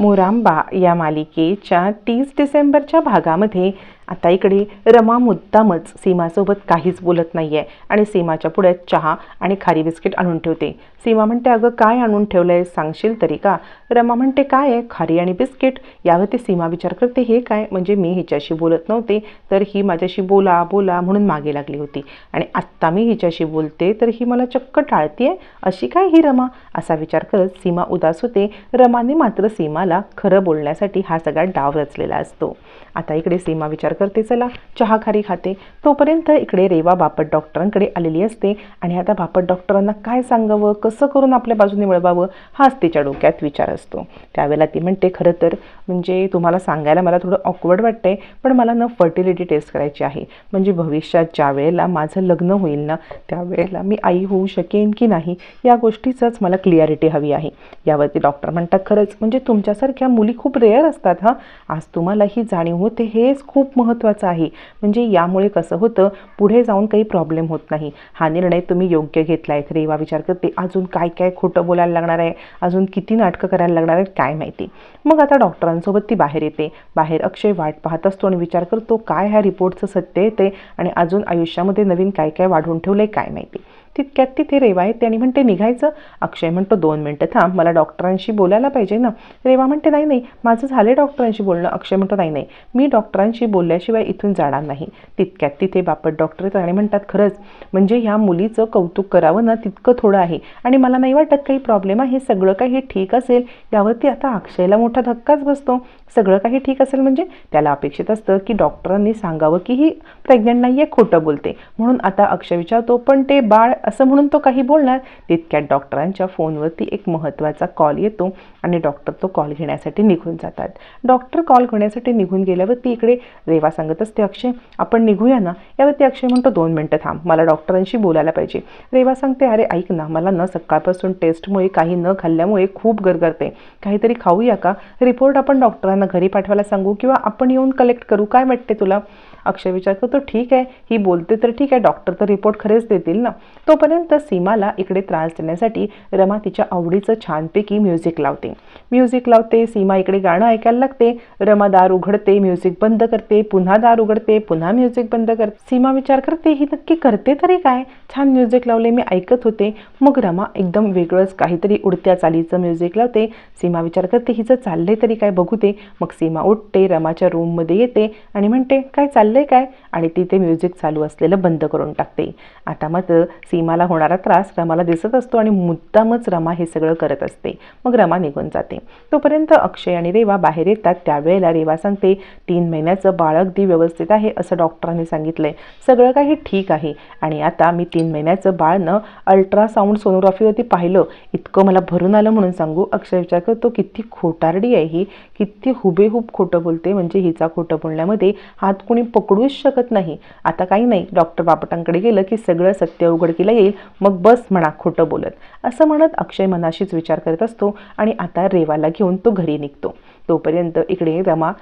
मोरांबा या मालिकेच्या तीस डिसेंबरच्या भागामध्ये आता इकडे रमा मुद्दामच सीमासोबत काहीच बोलत नाही आहे आणि सीमाच्या पुढ्यात चहा आणि खारी बिस्किट आणून ठेवते. सीमा म्हणते अगं काय आणून ठेवलं आहे सांगशील तरी का? रमा म्हणते काय आहे? खारी आणि बिस्किट? यावरती सीमा विचार करते हे काय? म्हणजे मी हिच्याशी बोलत नव्हते तर ही माझ्याशी बोला बोला म्हणून मागे लागली होती. आणि आत्ता मी हिच्याशी बोलते तर ही मला चक्क टाळते अशी काय ही रमा? असा विचार करत सीमा उदास होते. रमाने मात्र सीमाला खरं बोलण्यासाठी हा सगळा डाव रचलेला असतो. आता इकडे सीमा विचार करते चला चहा खारी खाते. तोपर्यंत इकडे रेवा बापट डॉक्टरांकडे आलेली असते आणि आता बापट डॉक्टरांना काय सांगावं कसं करून आपल्या बाजूने वळवावं हाच तिच्या डोक्यात विचार असतो. त्यावेळेला ती म्हणते खरं तर म्हणजे तुम्हाला सांगायला मला थोडं ऑकवर्ड वाटतंय पण मला ना फर्टिलिटी टेस्ट करायची आहे. म्हणजे भविष्यात ज्या वेळेला माझं लग्न होईल ना त्यावेळेला मी आई होऊ शकेन की नाही या गोष्टीचंच मला क्लिअरिटी हवी आहे. यावरती डॉक्टर म्हणतात खरंच म्हणजे तुमच्यासारख्या मुली खूप रेअर असतात हां. आज तुम्हाला ही जाणीव होते हेच खूप महत्त्वाचं आहे. म्हणजे यामुळे कसं होतं पुढे जाऊन काही प्रॉब्लेम होत नाही. हा निर्णय तुम्ही योग्य घेतला आहे रेवा विचार करते अजून काय काय खोटं बोलायला लागणार आहे? अजून किती नाटकं करायला लागणार आहेत? काय माहिती? मग आता डॉक्टरांसोबत ती बाहेर येते. बाहेर अक्षय वाट पाहत असतो आणि विचार करतो काय ह्या रिपोर्टचं सत्य येते आणि अजून आयुष्यामध्ये नवीन काय काय वाढवून ठेवलं आहे काय माहिती? तितक्यात तिथे रेवा येते आणि म्हणते निघायचं? अक्षय म्हणतो दोन मिनटं थांब मला डॉक्टरांशी बोलायला पाहिजे ना. रेवा म्हणते नाही नाही माझं झालं डॉक्टरांशी बोलणं. अक्षय म्हणतो नाही नाही मी डॉक्टरांशी बोलल्याशिवाय इथून जाणार नाही. तितक्यात तिथे बापट डॉक्टर येतात आणि म्हणतात खरंच म्हणजे ह्या मुलीचं कौतुक करावं ना तितकं थोडं आहे आणि मला नाही वाटत काही प्रॉब्लेम आहे सगळं काही ठीक असेल. यावरती आता अक्षयला मोठा धक्काच बसतो. सगळं काही ठीक असेल म्हणजे त्याला अपेक्षित असतं की डॉक्टरांनी सांगावं की ही प्रेग्नंट नाही आहे खोटं बोलते. म्हणून आता अक्षय विचारतो पण ते बाळ असं म्हणून तो काही बोलणार? तितक्यात डॉक्टरांच्या फोनवरती एक महत्त्वाचा कॉल येतो आणि डॉक्टर तो कॉल घेण्यासाठी निघून जातात. डॉक्टर कॉल घेण्यासाठी निघून गेल्यावरती इकडे रेवा सांगत असते अक्षय आपण निघूया ना? यावरती अक्षय म्हणतो दोन मिनटं थांब मला डॉक्टरांशी बोलायला पाहिजे. रेवा सांगते अरे ऐक ना मला न सकाळपासून टेस्टमुळे काही न खाल्ल्यामुळे खूप गरगरते. काहीतरी खाऊया का? रिपोर्ट आपण डॉक्टरांना घरी पाठवायला सांगू किंवा आपण येऊन कलेक्ट करू? काय वाटते तुला? अक्षय विचार करतो ठीक आहे. ही बोलते तर ठीक आहे डॉक्टर तर रिपोर्ट खरेच देतील ना. तोपर्यंत सीमाला इकडे त्रास देण्यासाठी रमा तिच्या आवडीचं छानपैकी म्युझिक लावते. म्युझिक लावते सीमा इकडे गाणं ऐकायला लागते. रमा दार उघडते म्युझिक बंद करते पुन्हा दार उघडते पुन्हा म्युझिक बंद करते. सीमा विचार करते ही नक्की करते तरी काय? छान म्युझिक लावले मी ऐकत होते. मग रमा एकदम वेगळंच काहीतरी उडत्या चालीचं म्युझिक लावते. सीमा विचार करते हिचं चाललंय तरी काय? बघू ते मग सीमा उठते रमाच्या रूममध्ये येते आणि म्हणते काय चाललं चाललंय काय? आणि ती ते म्युझिक चालू असलेलं बंद करून टाकते. आता मात्र सीमाला होणारा त्रास रमाला दिसत असतो आणि मुद्दामच रमा हे सगळं करत असते. मग रमा निघून जाते. तोपर्यंत अक्षय आणि रेवा बाहेर येतात. त्यावेळेला रेवा सांगते तीन महिन्याचं बाळ अगदी व्यवस्थित आहे असं डॉक्टरांनी सांगितलंय. सगळं काही ठीक आहे. आणि आता मी तीन महिन्याचं बाळ न अल्ट्रासाऊंड सोनोग्राफीवरती पाहिलं. इतकं मला भरून आलं म्हणून सांगू. अक्षय विचार करतो किती खोटारडी आहे ही. किती हुबेहूब खोटं बोलते. म्हणजे हिचा खोटं बोलण्यामध्ये हात कोणी पकडूच शकत नाही. आता काही नाही डॉक्टर बापटांकडे गेलं की सगळं सत्य उघडकीला येईल मग बस म्हणा खोटं बोलत. असं म्हणत अक्षय मनाशीच विचार करत असतो आणि आता रेवाला घेऊन तो घरी निघतो. तोपर्यंत इकडे रमा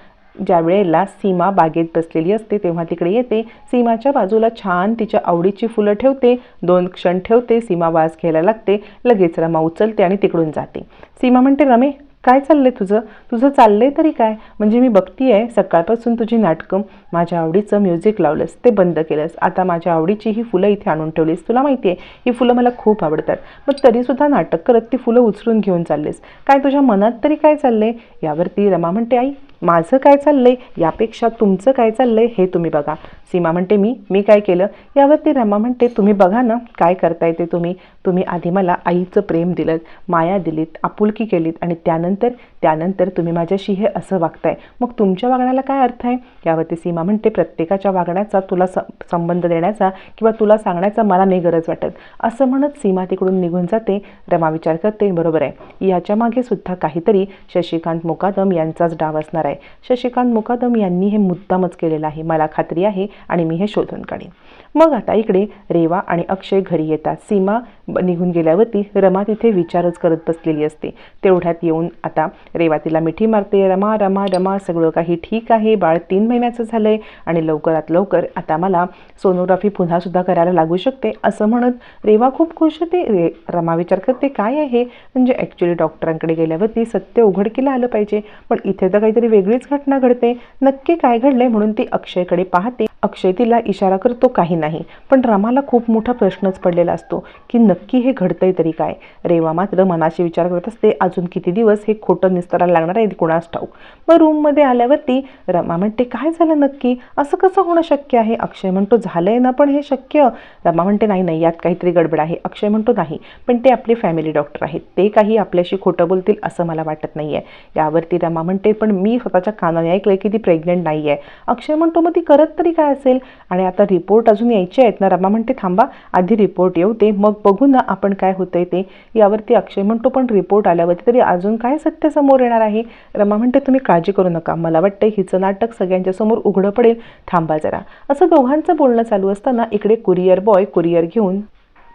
ज्या वेळेला सीमा बागेत बसलेली असते तेव्हा तिकडे येते. सीमाच्या बाजूला छान तिच्या आवडीची फुलं ठेवते. दोन क्षण ठेवते सीमा वास घ्यायला लागते. लगेच रमा उचलते आणि तिकडून जाते. सीमा म्हणते रमे काय चाललंय तुझं? तुझं चाललंय तरी काय? म्हणजे मी बघतीये सकाळपासून तुझी नाटकं माझ्या आवडीचं म्युझिक लावलंस ते बंद केलंस. आता माझ्या आवडीची ही फुलं इथे आणून ठेवलीस. तुला माहिती आहे ही फुलं मला खूप आवडतात. मग तरीसुद्धा नाटक करत ती फुलं उचलून घेऊन चाललीस. काय तुझ्या मनात तरी काय चाललंय? यावरती रमा म्हणते आई माझं काय चाललंय? यापेक्षा तुमचं काय चाललंय हे तुम्ही बघा. सीमा म्हणते मी मी काय केलं? यावरती रमा म्हणते तुम्ही बघा ना काय करताय ते तुम्ही. तुम्ही आधी मला आईचं प्रेम दिलं माया दिलीत आपुलकी केलीत आणि त्यानंतर त्यानंतर तुम्ही माझ्याशी हे असं वागताय. मग तुमच्या वागण्याला काय अर्थ आहे? यावरती सीमा म्हणते प्रत्येकाच्या वागण्याचा तुला स संबंध देण्याचा किंवा तुला सांगण्याचा मला नाही गरज वाटत. असं म्हणत सीमा तिकडून निघून जाते. रमा विचार करते बरोबर आहे. याच्या मागे सुद्धा काहीतरी शशिकांत मुकादम यांचाच डाव असणार आहे. शशिकांत मुकादम यांनी हे मुद्दामच केलेलं आहे. मला खात्री आहे आणि मी हे शोधून काढेन. मग आता इकडे रेवा आणि अक्षय घरी येतात. सीमा निघून गेल्यावरती रमा तिथे विचारच करत बसलेली असते. तेवढ्यात येऊन आता रेवा तिला मिठी मारते. रमा रमा रमा सगळं काही ठीक आहे. बाळ तीन महिन्याचं झालंय आणि लवकरात लवकर आता मला सोनोग्राफी पुन्हा सुद्धा करायला लागू शकते असं म्हणत रेवा खूप खुश होते. रे रमा विचार करते काय आहे? म्हणजे ॲक्च्युली डॉक्टरांकडे गेल्यावरती सत्य उघडकीला आलं पाहिजे. पण इथे तर काहीतरी वेगळीच घटना घडते. नक्की काय घडलंय म्हणून ती अक्षयकडे पाहते. अक्षय तिला इशारा करतो काही नाही. पण रमाला खूप मोठा प्रश्नच पडलेला असतो की नक्की हे घडतंय तरी काय? रेवा मात्र मनाशी विचार करत असते अजून किती दिवस हे खोटं निस्तरायला लागणार आहे कुणास ठाऊक? मग रूममध्ये आल्यावरती रमा म्हणते काय झालं नक्की? असं कसं होणं शक्य आहे? अक्षय म्हणतो झालंय ना पण हे शक्य. रमा म्हणते नाही नाही यात काहीतरी गडबड आहे. अक्षय म्हणतो नाही पण ते आपले फॅमिली डॉक्टर आहेत. ते काही आपल्याशी खोटं बोलतील असं मला वाटत नाही आहे यावरती रमा म्हणते पण मी स्वतःच्या कानाने ऐकलंय की ती प्रेग्नेंट नाही आहे अक्षय म्हणतो मग ती करत तरी काय असेल आणि आता रिपोर्ट अजून यायचे आहेत ना रमा म्हणते थांबा आधी रिपोर्ट येऊ दे मग बघू ना आपण काय होतंय ते. यावरती अक्षय म्हणतो पण रिपोर्ट आल्यावरती तरी अजून काय सत्य समोर येणार आहे? रमा म्हणते तुम्ही काळजी करू नका मला वाटतं हिचं नाटक सगळ्यांच्या समोर उघडं पडेल. थांबा जरा. असं दोघांचं बोलणं चालू असताना इकडे कुरिअर बॉय कुरिअर घेऊन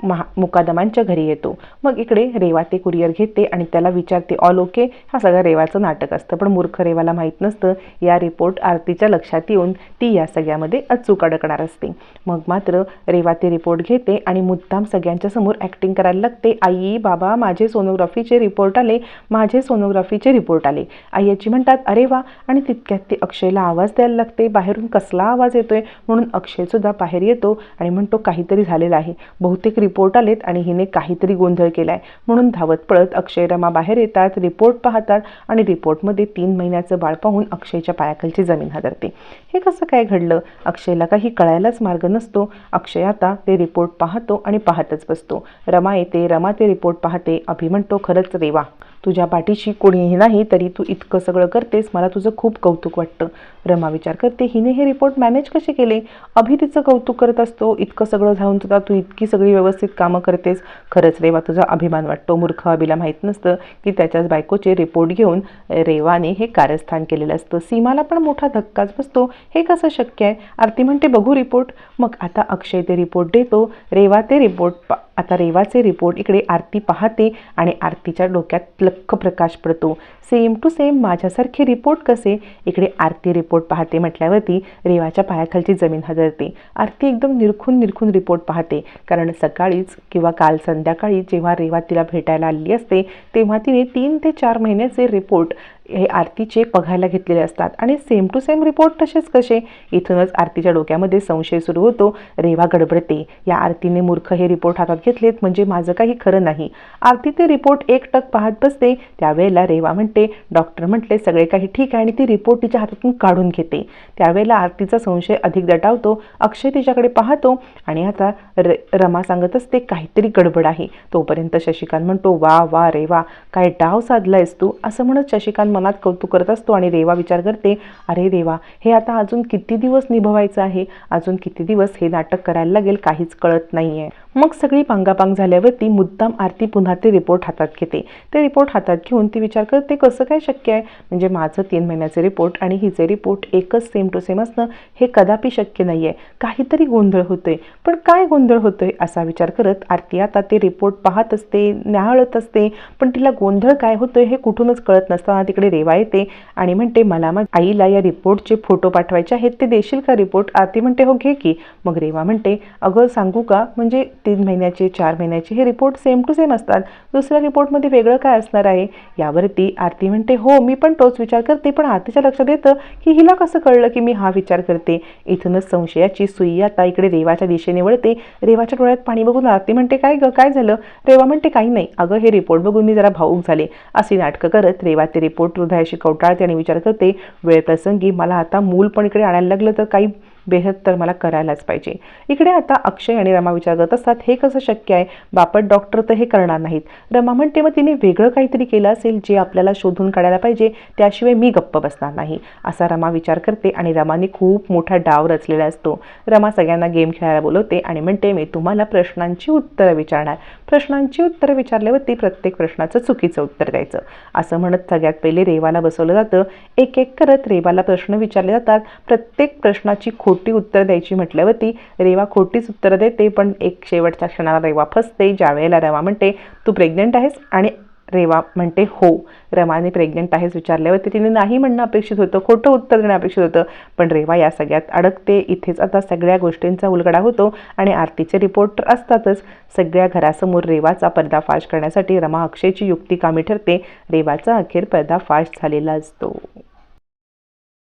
महा मुकादमांच्या घरी येतो. मग इकडे रेवा ते कुरिअर घेते आणि त्याला विचारते ऑल ओके? हा सगळं रेवाचं नाटक असतं. पण मूर्ख रेवाला माहीत नसतं. या रिपोर्ट आरतीच्या लक्षात येऊन ती या सगळ्यामध्ये अचूक अडकणार असते. मग मात्र रेवा ते रिपोर्ट घेते आणि मुद्दाम सगळ्यांच्या समोर ॲक्टिंग करायला लागते. आई बाबा माझे सोनोग्राफीचे रिपोर्ट आले. माझे सोनोग्राफीचे रिपोर्ट आले. आई याची म्हणतात अरे वा. आणि तितक्यात ते अक्षयला आवाज द्यायला लागते. बाहेरून कसला आवाज येतोय? म्हणून अक्षयसुद्धा बाहेर येतो आणि म्हणतो काहीतरी झालेलं आहे. बहुतेक रिपोर्ट रिपोर्ट आलेत आणि हिने काहीतरी गोंधळ केलाय. म्हणून धावत पळत अक्षय रमा बाहेर येतात रिपोर्ट पाहतात आणि रिपोर्टमध्ये तीन महिन्याचं बाळ पाहून अक्षयच्या पायाखालची जमीन हादरते. हे कसं काय घडलं? अक्षयला काही कळायलाच मार्ग नसतो. अक्षय आता ते रिपोर्ट पाहतो आणि पाहतच बसतो. रमा येते रमा ते रिपोर्ट पाहते अभि म्हणतो खरंच रेवा. तुझ्या पाठीशी कोणीही नाही तरी तू इतकं सगळं करतेस मला तुझं खूप कौतुक वाटतं. रमा विचार करते हिने हे रिपोर्ट मॅनेज कसे केले? अभि तिचं कौतुक करत असतो इतकं सगळं जाऊन सुद्धा तू इतकी सगळी व्यवस्थित कामं करतेस. खरंच रेवा तुझा अभिमान वाटतो. मूर्ख अभिला माहीत नसतं की त्याच्याच बायकोचे रिपोर्ट घेऊन रेवाने हे कारस्थान केलेलं असतं. सीमाला पण मोठा धक्काच बसतो. हे कसं शक्य आहे? आरती म्हणते बघू रिपोर्ट मग आता अक्षय ते रिपोर्ट देतो. रेवा ते रिपोर्ट पा आता रेवाचे रिपोर्ट इकडे आरती पाहते आणि आरतीच्या डोक्यात चक्क प्रकाश पडतो. सेम टू सेम माझ्यासारखे रिपोर्ट कसे? इकडे आरती रिपोर्ट पाहते म्हटल्यावरती रेवाच्या पायाखालची जमीन हजरते आरती एकदम निरखून निरखून रिपोर्ट पाहते. कारण सकाळीच किंवा काल संध्याकाळी जेव्हा रेवा तिला भेटायला आली असते तेव्हा तिने तीन ते चार महिन्याचे रिपोर्ट हे आरतीचे बघायला घेतलेले असतात. आणि सेम टू सेम रिपोर्ट तसेच कसे? इथूनच आरतीच्या डोक्यामध्ये संशय सुरू होतो. रेवा गडबडते. या आरतीने मूर्ख हे रिपोर्ट हातात घेतलेत म्हणजे माझं काही खरं नाही. आरती ते रिपोर्ट एक टक पाहत बसते. त्यावेळेला रेवा म्हणते डॉक्टर म्हटले सगळे काही ठीक आहे आणि ती रिपोर्ट तिच्या हातातून काढून घेते. त्यावेळेला आरतीचा संशय अधिक दटावतो. अक्षय तिच्याकडे पाहतो आणि आता र रमा सांगत असते काहीतरी गडबड आहे. तोपर्यंत शशिकांत म्हणतो वा वा रेवा काय डाव साधलायस तू? असं म्हणत शशिकांत मनात कौतुक करत असतो आणि रेवा विचार करते अरे देवा हे आता अजून किती दिवस निभवायचं आहे? अजून किती दिवस हे नाटक करायला लागेल? काहीच कळत नाही आहे मग सगळी पांगापांग झाल्यावरती मुद्दाम आरती पुन्हा ते रिपोर्ट हातात घेते. ते रिपोर्ट हातात घेऊन ती विचार करते कसं काय शक्य आहे? म्हणजे माझं तीन महिन्याचे रिपोर्ट आणि हिचे रिपोर्ट एकच सेम टू सेम असणं हे कदापि शक्य नाही आहे काहीतरी गोंधळ होतोय. पण काय गोंधळ होतोय? असा विचार करत आरती आता ते रिपोर्ट पाहत असते न्याहाळत असते. पण तिला गोंधळ काय होतोय हे कुठूनच कळत नसताना तिकडे रेवा येते आणि म्हणते मला मग आईला या रिपोर्टचे फोटो पाठवायचे आहेत ते देशील का रिपोर्ट? आरती म्हणते हो घे की. मग रेवा म्हणते अगं सांगू का? म्हणजे तीन महिन्याचे चार महिन्याचे हे रिपोर्ट सेम टू सेम असतात. दुसऱ्या रिपोर्टमध्ये वेगळं काय असणार आहे? यावरती आरती म्हणते हो मी पण तोच विचार करते पण आरतीच्या लक्षात येतं की हिला कसं कळलं की मी हा विचार करते. इथूनच संशयाची सुई आता इकडे रेवाच्या दिशेने वळते. रेवाच्या डोळ्यात पाणी बघून आरती म्हणते काय ग काय झालं? रेवा म्हणते काही नाही. अगं हे रिपोर्ट बघून मी जरा भाऊक झाले. अशी नाटकं करत रेवा ते रिपोर्ट हृदयाशी कवटाळते आणि विचार करते वेळ प्रसंगी मला आता मूल पण इकडे आणायला लागलं तर काही बेहद तर मला करायलाच पाहिजे. इकडे आता अक्षय आणि रमा विचार करत असतात हे कसं शक्य आहे? बापट डॉक्टर तर हे करणार नाहीत. रमा म्हणते मग तिने वेगळं काहीतरी केलं असेल जे आपल्याला शोधून काढायला पाहिजे त्याशिवाय मी गप्प बसणार नाही. असा रमा विचार करते आणि रमाने खूप मोठा डाव रचलेला असतो. रमा सगळ्यांना गेम खेळायला बोलवते आणि म्हणते मी तुम्हाला प्रश्नांची उत्तरं विचारणार. प्रश्नांची उत्तरं विचारल्यावरती प्रत्येक प्रश्नाचं चुकीचं उत्तर द्यायचं. असं म्हणत सगळ्यात पहिले रेवाला बसवलं जातं. एक एक करत रेवाला प्रश्न विचारले जातात. प्रत्येक प्रश्नाची खोटी उत्तर द्यायची म्हटल्यावरती रेवा खोटीच उत्तरं देते पण एक शेवटच्या क्षणाला रेवा फसते ज्या वेळेला रेवा म्हणते तू प्रेग्नंट आहेस? आणि रेवा म्हणते हो. रमाने प्रेग्नंट आहेस विचारल्यावरती तिने नाही म्हणणं अपेक्षित होतं खोटं उत्तर देणं अपेक्षित होतं पण रेवा या सगळ्यात अडकते. इथेच आता सगळ्या गोष्टींचा उलगडा होतो आणि आरतीचे रिपोर्टर असतातच. सगळ्या घरासमोर रेवाचा पर्दाफाश करण्यासाठी रमा अक्षयची युक्ती कामी ठरते. रेवाचा अखेर पर्दाफाश झालेला असतो.